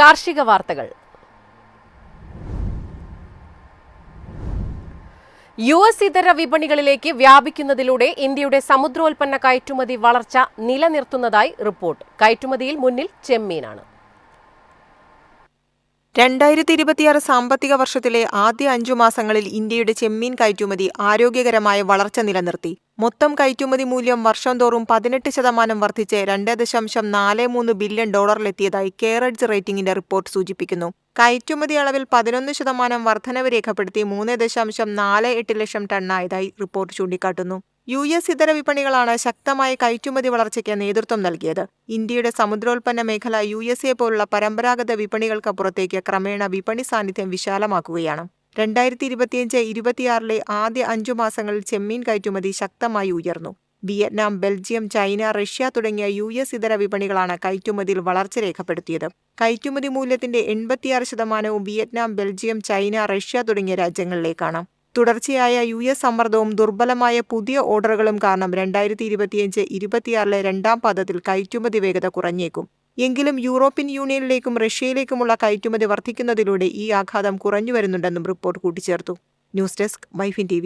കാർഷിക വാർത്തകൾ. U S ഇതര വിപണികളിലേക്ക് വ്യാപിക്കുന്നതിലൂടെ ഇന്ത്യയുടെ സമുദ്രോൽപ്പന്ന കയറ്റുമതി വളർച്ച നിലനിർത്തുന്നതായി റിപ്പോർട്ട്. കയറ്റുമതിയിൽ മുന്നിൽ ചെമ്മീനാണ്. രണ്ടായിരത്തി ഇരുപത്തിയാറ് സാമ്പത്തിക വർഷത്തിലെ ആദ്യ അഞ്ചു മാസങ്ങളിൽ ഇന്ത്യയുടെ ചെമ്മീൻ കയറ്റുമതി ആരോഗ്യകരമായ വളർച്ച നിലനിർത്തി. മൊത്തം കയറ്റുമതി മൂല്യം വർഷം തോറും പതിനെട്ട് ശതമാനം വർദ്ധിച്ച് രണ്ട് ദശാംശം നാല് മൂന്ന് ബില്യൺ ഡോളറിലെത്തിയതായി കെയറഡ്സ് റേറ്റിംഗിന്റെ റിപ്പോർട്ട് സൂചിപ്പിക്കുന്നു. കയറ്റുമതി അളവിൽ പതിനൊന്ന് ശതമാനം വർധനവ് രേഖപ്പെടുത്തി മൂന്ന് ദശാംശം നാല് എട്ട് ലക്ഷം ടണ്ണായതായി റിപ്പോർട്ട് ചൂണ്ടിക്കാട്ടുന്നു. യു എസ് ഇതര വിപണികളാണ് ശക്തമായ കയറ്റുമതി വളർച്ചയ്ക്ക് നേതൃത്വം നൽകിയത്. ഇന്ത്യയുടെ സമുദ്രോൽപ്പന്ന മേഖല യു എസ് എ പോലുള്ള പരമ്പരാഗത വിപണികൾക്ക് പുറത്തേക്ക് ക്രമേണ വിപണി സാന്നിധ്യം വിശാലമാക്കുകയാണ്. രണ്ടായിരത്തി ഇരുപത്തിയഞ്ച് ഇരുപത്തിയാറിലെ ആദ്യ അഞ്ചു മാസങ്ങളിൽ ചെമ്മീൻ കയറ്റുമതി ശക്തമായി ഉയർന്നു. വിയറ്റ്നാം ബെൽജിയം ചൈന റഷ്യ തുടങ്ങിയ യു എസ് ഇതര വിപണികളാണ് കയറ്റുമതിയിൽ വളർച്ച രേഖപ്പെടുത്തിയത്. കയറ്റുമതി മൂല്യത്തിന്റെ എൺപത്തിയാറ് ശതമാനവും വിയറ്റ്നാം ബെൽജിയം ചൈന റഷ്യ തുടങ്ങിയ രാജ്യങ്ങളിലേക്കാണ്. തുടർച്ചയായ യു എസ് സമ്മർദ്ദവും ദുർബലമായ പുതിയ ഓർഡറുകളും കാരണം രണ്ടായിരത്തി ഇരുപത്തിയഞ്ച് ഇരുപത്തിയാറിലെ രണ്ടാം പാദത്തിൽ കയറ്റുമതി വേഗത കുറഞ്ഞേക്കും. എങ്കിലും യൂറോപ്യൻ യൂണിയനിലേക്കും റഷ്യയിലേക്കുമുള്ള കയറ്റുമതി വർദ്ധിക്കുന്നതിലൂടെ ഈ ആഘാതം കുറഞ്ഞു വരുന്നുണ്ടെന്നും റിപ്പോർട്ട് കൂട്ടിച്ചേർത്തു. News desk MyFin T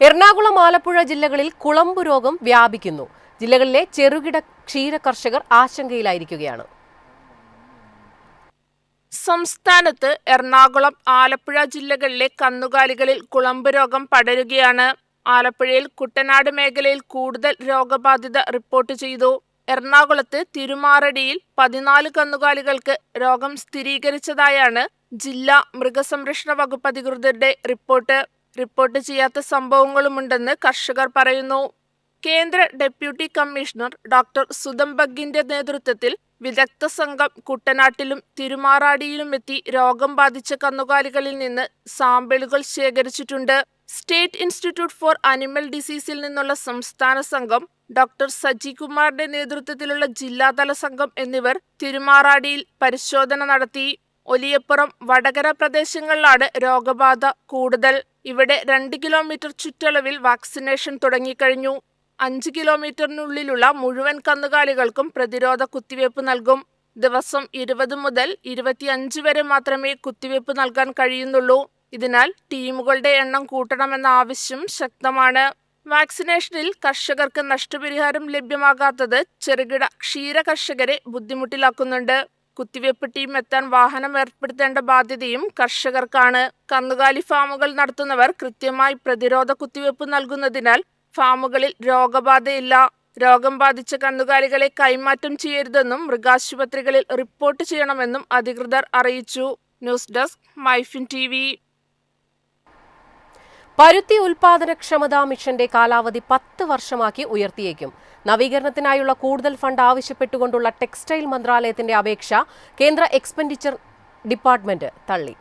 Ernakulam Alappuzha ജില്ലകളിൽ കുളമ്പു രോഗം വ്യാപിക്കുന്നു. ജില്ലകളിലെ ചെറുകിട ക്ഷീര കർഷകർ ആശങ്കയിലായിരിക്കുകയാണ്. സംസ്ഥാനത്ത് എറണാകുളം ആലപ്പുഴ ജില്ലകളിലെ കന്നുകാലികളിൽ കുളമ്പ് രോഗം പടരുകയാണ്. ആലപ്പുഴയിൽ കുട്ടനാട് മേഖലയിൽ കൂടുതൽ രോഗബാധിത റിപ്പോർട്ട് ചെയ്തു. എറണാകുളത്ത് തിരുമാറടിയിൽ പതിനാല് കന്നുകാലികൾക്ക് രോഗം സ്ഥിരീകരിച്ചതായാണ് ജില്ലാ മൃഗസംരക്ഷണ വകുപ്പ് അധികൃതരുടെ റിപ്പോർട്ട്. റിപ്പോർട്ട് ചെയ്യാത്ത സംഭവങ്ങളുമുണ്ടെന്ന് കർഷകർ പറയുന്നു. കേന്ദ്ര ഡെപ്യൂട്ടി കമ്മീഷണർ ഡോക്ടർ സുദംബഗിന്റെ നേതൃത്വത്തിൽ വിദഗ്ധ സംഘം കുട്ടനാട്ടിലും തിരുമാറാടിയിലുമെത്തി രോഗം ബാധിച്ച കന്നുകാലികളിൽ നിന്ന് സാമ്പിളുകൾ ശേഖരിച്ചിട്ടുണ്ട്. സ്റ്റേറ്റ് ഇൻസ്റ്റിറ്റ്യൂട്ട് ഫോർ അനിമൽ ഡിസീസിൽ നിന്നുള്ള സംസ്ഥാന സംഘം ഡോക്ടർ സജികുമാറിന്റെ നേതൃത്വത്തിലുള്ള ജില്ലാതല സംഘം എന്നിവർ തിരുമാറാടിയിൽ പരിശോധന നടത്തി. ഒലിയപ്പുറം വടകര പ്രദേശങ്ങളിലാണ് രോഗബാധ കൂടുതൽ. ഇവിടെ രണ്ട് കിലോമീറ്റർ ചുറ്റളവിൽ വാക്സിനേഷൻ തുടങ്ങിക്കഴിഞ്ഞു. അഞ്ച് കിലോമീറ്ററിനുള്ളിലുള്ള മുഴുവൻ കന്നുകാലികൾക്കും പ്രതിരോധ കുത്തിവയ്പ് നൽകും. ദിവസം ഇരുപത് മുതൽ ഇരുപത്തിയഞ്ച് വരെ മാത്രമേ കുത്തിവയ്പ് നൽകാൻ കഴിയുന്നുള്ളൂ. ഇതിനാൽ ടീമുകളുടെ എണ്ണം കൂട്ടണമെന്ന ആവശ്യം ശക്തമാണ്. വാക്സിനേഷനിൽ കർഷകർക്ക് നഷ്ടപരിഹാരം ലഭ്യമാകാത്തത് ചെറുകിട ക്ഷീര കർഷകരെ ബുദ്ധിമുട്ടിലാക്കുന്നുണ്ട്. കുത്തിവയ്പ് ടീം എത്താൻ വാഹനം ഏർപ്പെടുത്തേണ്ട ബാധ്യതയും കർഷകർക്കാണ്. കന്നുകാലി ഫാമുകൾ നടത്തുന്നവർ കൃത്യമായി പ്രതിരോധ കുത്തിവയ്പ് നൽകുന്നതിനാൽ ഫാമുകളിൽ രോഗബാധയില്ല. രോഗം ബാധിച്ച കന്നുകാലികളെ കൈമാറ്റം ചെയ്യരുതെന്നും മൃഗാശുപത്രികളിൽ റിപ്പോർട്ട് ചെയ്യണമെന്നും അധികൃതർ അറിയിച്ചു. News desk MyFin T V പരുത്തി ഉൽപാദനക്ഷമതാ മിഷന്റെ കാലാവധി പത്ത് വർഷമാക്കി ഉയർത്തിയേക്കും. നവീകരണത്തിനായുള്ള കൂടുതൽ ഫണ്ട് ആവശ്യപ്പെട്ടുകൊണ്ടുള്ള ടെക്സ്റ്റൈൽ മന്ത്രാലയത്തിന്റെ അപേക്ഷ കേന്ദ്ര എക്സ്പെൻഡിച്ചർ ഡിപ്പാർട്ട്മെന്റ് തള്ളി.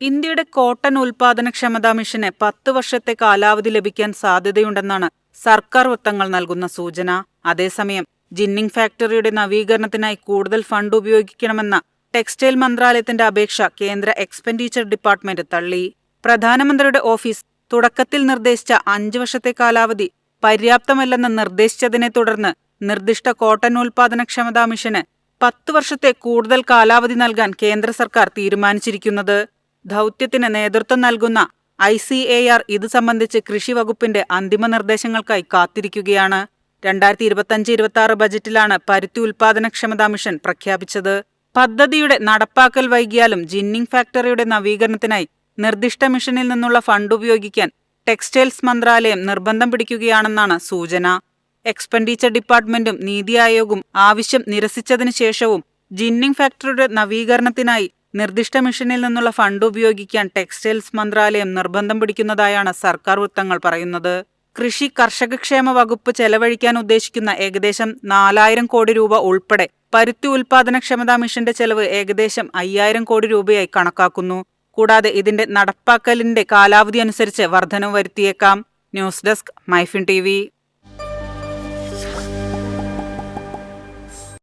ഇന്ത്യയുടെ കോട്ടൺ ഉൽപാദനക്ഷമതാ മിഷന് പത്ത് വർഷത്തെ കാലാവധി ലഭിക്കാൻ സാധ്യതയുണ്ടെന്നാണ് സർക്കാർ വൃത്തങ്ങൾ നൽകുന്ന സൂചന. അതേസമയം ജിന്നിംഗ് ഫാക്ടറിയുടെ നവീകരണത്തിനായി കൂടുതൽ ഫണ്ട് ഉപയോഗിക്കണമെന്ന ടെക്സ്റ്റൈൽ മന്ത്രാലയത്തിന്റെ അപേക്ഷ കേന്ദ്ര എക്സ്പെൻഡിച്ചർ ഡിപ്പാർട്ട്മെന്റ് തള്ളി. പ്രധാനമന്ത്രിയുടെ ഓഫീസ് തുടക്കത്തിൽ നിർദ്ദേശിച്ച അഞ്ചു വർഷത്തെ കാലാവധി പര്യാപ്തമല്ലെന്ന് നിർദ്ദേശിച്ചതിനെ തുടർന്ന് നിർദ്ദിഷ്ട കോട്ടൺ ഉൽപാദനക്ഷമതാ മിഷന് പത്ത് വർഷത്തെ കൂടുതൽ കാലാവധി നൽകാൻ കേന്ദ്ര സർക്കാർ തീരുമാനിച്ചിരിക്കുന്നത്. ദൗത്യത്തിന് നേതൃത്വം നൽകുന്ന ഐ സി എ ആർ ഇത് സംബന്ധിച്ച് കൃഷി വകുപ്പിന്റെ അന്തിമ നിർദ്ദേശങ്ങൾക്കായി കാത്തിരിക്കുകയാണ്. രണ്ടായിരത്തി ഇരുപത്തിയഞ്ച് ഇരുപത്തി ആറ് ബജറ്റിലാണ് പരുത്തി ഉൽപാദനക്ഷമതാ മിഷൻ പ്രഖ്യാപിച്ചത്. പദ്ധതിയുടെ നടപ്പാക്കൽ വൈകിയാലും ജിന്നിംഗ് ഫാക്ടറിയുടെ നവീകരണത്തിനായി നിർദ്ദിഷ്ട മിഷനിൽ നിന്നുള്ള ഫണ്ട് ഉപയോഗിക്കാൻ ടെക്സ്റ്റൈൽസ് മന്ത്രാലയം നിർബന്ധം പിടിക്കുകയാണെന്നാണ് സൂചന. എക്സ്പെൻഡിച്ചർ ഡിപ്പാർട്ട്മെന്റും നീതി ആയോഗും ആവശ്യം നിരസിച്ചതിനു ശേഷവും ജിന്നിംഗ് ഫാക്ടറിയുടെ നവീകരണത്തിനായി നിർദ്ദിഷ്ട മിഷനിൽ നിന്നുള്ള ഫണ്ട് ഉപയോഗിക്കാൻ ടെക്സ്റ്റൈൽസ് മന്ത്രാലയം നിർബന്ധം പിടിക്കുന്നതായാണ് സർക്കാർ വൃത്തങ്ങൾ പറയുന്നത്. കൃഷി കർഷകക്ഷേമ വകുപ്പ് ചെലവഴിക്കാൻ ഉദ്ദേശിക്കുന്ന ഏകദേശം നാലായിരം കോടി രൂപ ഉൾപ്പെടെ പരുത്തി ഉൽപാദനക്ഷമതാ മിഷന്റെ ചെലവ് ഏകദേശം അയ്യായിരം കോടി രൂപയായി കണക്കാക്കുന്നു. കൂടാതെ ഇതിന്റെ നടപ്പാക്കലിന്റെ കാലാവധി അനുസരിച്ച് വർധനവ് വരുത്തിയേക്കാം. News desk MyFin T